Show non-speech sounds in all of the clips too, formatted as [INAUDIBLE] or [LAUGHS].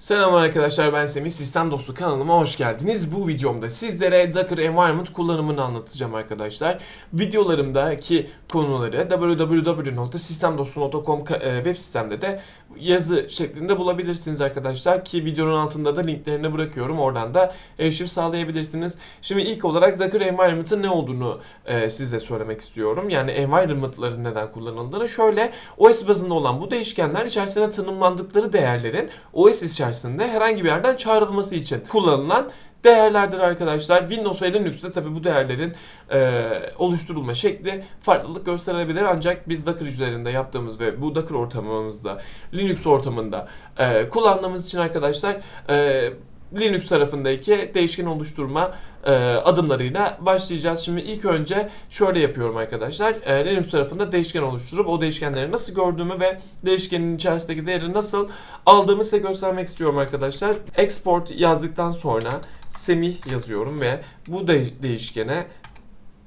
Selam arkadaşlar ben Semih Sistem Dostu kanalıma hoş geldiniz. Bu videomda sizlere Docker Environment kullanımını anlatacağım arkadaşlar. Videolarımdaki konuları www.sistemdostu.com e, web sitemde de yazı şeklinde bulabilirsiniz arkadaşlar ki videonun altında da linklerini bırakıyorum. Oradan da erişim sağlayabilirsiniz. Şimdi ilk olarak Docker Environment'ın ne olduğunu e, size söylemek istiyorum. Yani environment'ların neden kullanıldığını. Şöyle OS bazında olan bu değişkenler içerisine tanımlandıkları değerlerin OS içerisinde herhangi bir yerden çağrılması için kullanılan değerlerdir arkadaşlar. Windows ve Linux'te tabi bu değerlerin e, oluşturulma şekli farklılık gösterebilir. Ancak biz Docker üzerinde yaptığımız ve bu Docker ortamımızda, Linux ortamında e, kullandığımız için arkadaşlar e, Linux tarafındaki değişken oluşturma e, adımlarıyla başlayacağız. Şimdi ilk önce şöyle yapıyorum arkadaşlar. E, Linux tarafında değişken oluşturup o değişkenleri nasıl gördüğümü ve değişkenin içerisindeki değeri nasıl aldığımı size göstermek istiyorum arkadaşlar. Export yazdıktan sonra semih yazıyorum ve bu de- değişkene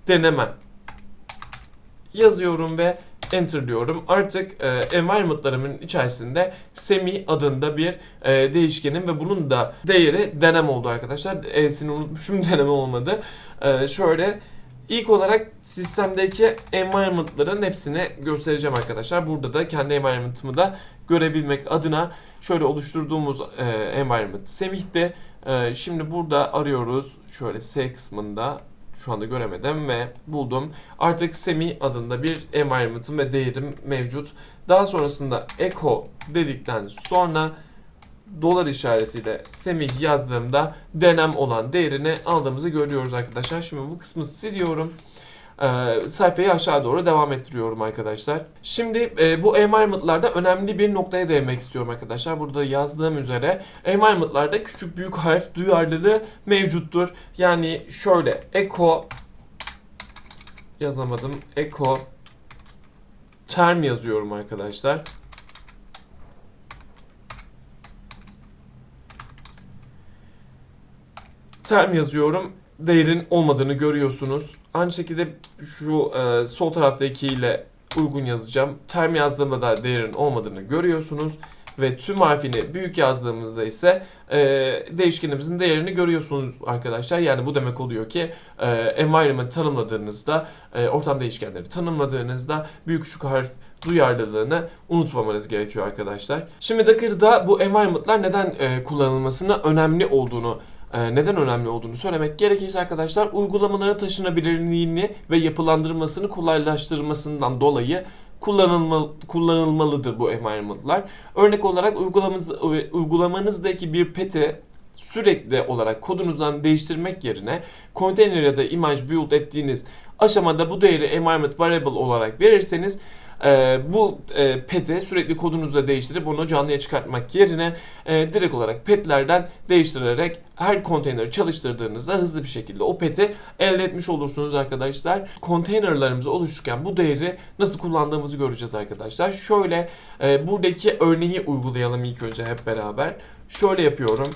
deneme yazıyorum ve enter diyorum. Artık e, environment'larımın içerisinde semi adında bir e, değişkenim ve bunun da değeri denem oldu arkadaşlar. E'sini unutmuşum [LAUGHS] deneme olmadı. E, şöyle ilk olarak sistemdeki environment'ların hepsini göstereceğim arkadaşlar. Burada da kendi environment'ımı da görebilmek adına şöyle oluşturduğumuz e, environment semih'ti. E, şimdi burada arıyoruz. Şöyle S kısmında şu anda göremedim ve buldum. Artık semi adında bir environment'ım ve değerim mevcut. Daha sonrasında echo dedikten sonra dolar işaretiyle semi yazdığımda denem olan değerini aldığımızı görüyoruz arkadaşlar. Şimdi bu kısmı siliyorum. Ee, sayfayı aşağı doğru devam ettiriyorum arkadaşlar. Şimdi e, bu environment'larda önemli bir noktaya değinmek istiyorum arkadaşlar. Burada yazdığım üzere environment'larda küçük büyük harf duyarlılığı mevcuttur. Yani şöyle echo yazamadım. Echo term yazıyorum arkadaşlar. term yazıyorum. Değerin olmadığını görüyorsunuz. Aynı şekilde şu e, sol taraftaki ile uygun yazacağım. Term yazdığımda da değerin olmadığını görüyorsunuz. Ve tüm harfini büyük yazdığımızda ise e, değişkenimizin değerini görüyorsunuz arkadaşlar. Yani bu demek oluyor ki e, environment tanımladığınızda, e, ortam değişkenleri tanımladığınızda büyük küçük harf duyarlılığını unutmamanız gerekiyor arkadaşlar. Şimdi Docker'da bu environment'lar neden e, kullanılmasına önemli olduğunu neden önemli olduğunu söylemek gerekirse arkadaşlar uygulamaların taşınabilirliğini ve yapılandırmasını kolaylaştırmasından dolayı kullanılma, kullanılmalıdır bu environment'lar. Örnek olarak uygulamanız, uygulamanızdaki bir peti sürekli olarak kodunuzdan değiştirmek yerine container ya da image build ettiğiniz aşamada bu değeri environment variable olarak verirseniz e, bu e, pet'i sürekli kodunuzda değiştirip onu canlıya çıkartmak yerine e, direkt olarak petlerden değiştirerek her konteyneri çalıştırdığınızda hızlı bir şekilde o pet'i elde etmiş olursunuz arkadaşlar. Konteynerlarımızı oluştururken bu değeri nasıl kullandığımızı göreceğiz arkadaşlar. Şöyle e, buradaki örneği uygulayalım ilk önce hep beraber. Şöyle yapıyorum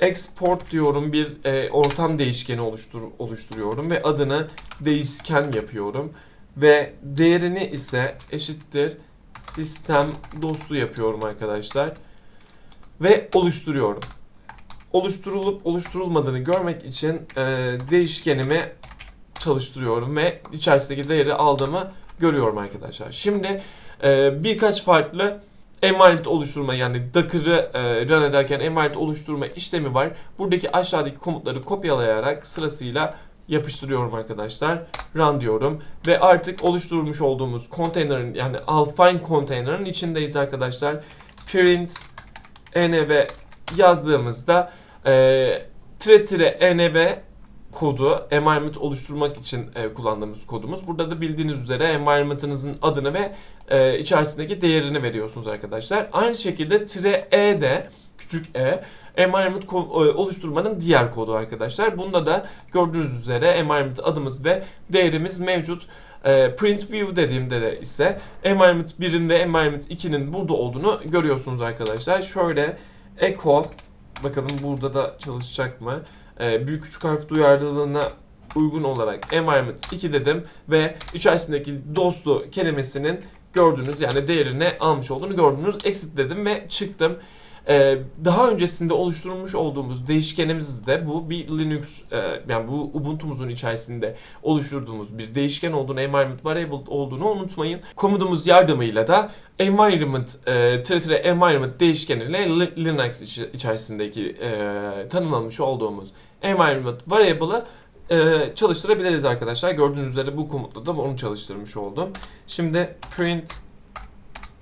export diyorum bir e, ortam değişkeni oluştur oluşturuyorum ve adını değişken yapıyorum ve değerini ise eşittir sistem dostu yapıyorum arkadaşlar ve oluşturuyorum. Oluşturulup oluşturulmadığını görmek için e, değişkenimi çalıştırıyorum ve içerisindeki değeri aldığımı görüyorum arkadaşlar. Şimdi e, birkaç farklı environment oluşturma yani Docker'ı e, run ederken environment oluşturma işlemi var. Buradaki aşağıdaki komutları kopyalayarak sırasıyla yapıştırıyorum arkadaşlar. Run diyorum ve artık oluşturmuş olduğumuz konteynerin yani Alpine konteynerin içindeyiz arkadaşlar. Print env yazdığımızda e, tire tire env kodu environment oluşturmak için e, kullandığımız kodumuz. Burada da bildiğiniz üzere environment'ınızın adını ve e, içerisindeki değerini veriyorsunuz arkadaşlar. Aynı şekilde tire e de küçük e environment e, oluşturmanın diğer kodu arkadaşlar. Bunda da gördüğünüz üzere environment adımız ve değerimiz mevcut. E, print view dediğimde de ise environment 1'in ve environment 2'nin burada olduğunu görüyorsunuz arkadaşlar. Şöyle echo bakalım burada da çalışacak mı? E, büyük küçük harf duyarlılığına uygun olarak environment 2 dedim ve içerisindeki dostu kelimesinin gördüğünüz yani değerini almış olduğunu gördünüz. Exit dedim ve çıktım. Ee, daha öncesinde oluşturmuş olduğumuz değişkenimiz de bu bir Linux e, yani bu Ubuntu'muzun içerisinde oluşturduğumuz bir değişken olduğunu, environment variable olduğunu unutmayın. Komudumuz yardımıyla da environment e, tire environment değişkeniyle Li- Linux içi- içerisindeki e, tanımlamış olduğumuz environment variable'ı e, çalıştırabiliriz arkadaşlar. Gördüğünüz üzere bu komutla da onu çalıştırmış oldum. Şimdi print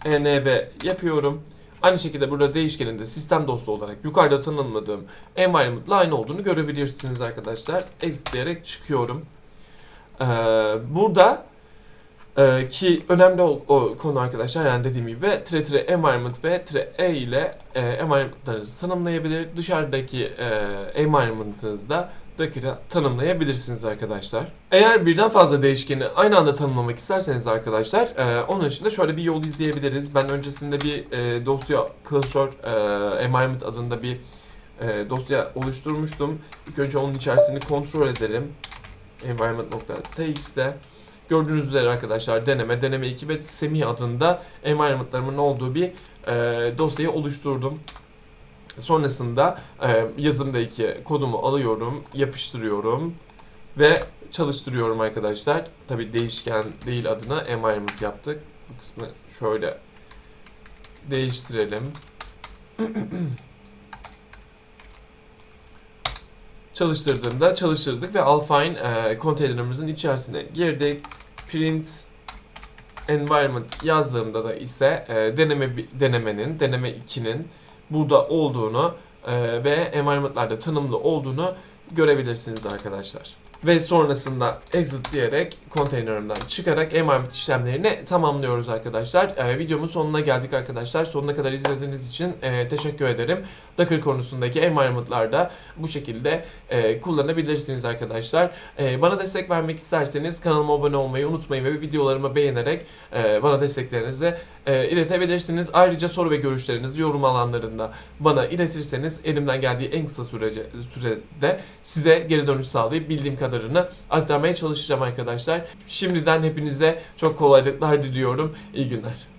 env yapıyorum. Aynı şekilde burada değişkenin de sistem dosya olarak yukarıda tanımladığım environment'la aynı olduğunu görebilirsiniz arkadaşlar. Exit diyerek çıkıyorum. Ee, burada e, ki önemli o, o konu arkadaşlar yani dediğim gibi tire tire environment ve tire e ile e, environment'larınızı tanımlayabilir. Dışarıdaki e, environment'ınızı da Docker'a tanımlayabilirsiniz arkadaşlar. Eğer birden fazla değişkeni aynı anda tanımlamak isterseniz arkadaşlar e, onun için de şöyle bir yol izleyebiliriz. Ben öncesinde bir e, dosya klasör e, environment adında bir e, dosya oluşturmuştum. İlk önce onun içerisini kontrol edelim. environment.txt'de Gördüğünüz üzere arkadaşlar deneme, deneme 2 ve Semih adında environment'larımın olduğu bir e, dosyayı oluşturdum. Sonrasında e, yazımdaki kodumu alıyorum, yapıştırıyorum ve çalıştırıyorum arkadaşlar. Tabi değişken değil adına environment yaptık. Bu kısmı şöyle değiştirelim. [CLEARS THROAT] Çalıştırdığımda çalıştırdık ve Alpine e, konteynerimizin içerisine girdik. Print environment yazdığımda da ise e, deneme denemenin, deneme 2'nin burada olduğunu e, ve environment'larda tanımlı olduğunu görebilirsiniz arkadaşlar. Ve sonrasında exit diyerek konteynerimden çıkarak environment işlemlerini tamamlıyoruz arkadaşlar. E, videomun sonuna geldik arkadaşlar. Sonuna kadar izlediğiniz için e, teşekkür ederim. Docker konusundaki environment'larda bu şekilde e, kullanabilirsiniz arkadaşlar. E, bana destek vermek isterseniz kanalıma abone olmayı unutmayın ve videolarımı beğenerek e, bana desteklerinizi e, iletebilirsiniz. Ayrıca soru ve görüşlerinizi yorum alanlarında bana iletirseniz elimden geldiği en kısa sürece, sürede size geri dönüş sağlayıp bildiğim kadarını aktarmaya çalışacağım arkadaşlar. Şimdiden hepinize çok kolaylıklar diliyorum. İyi günler.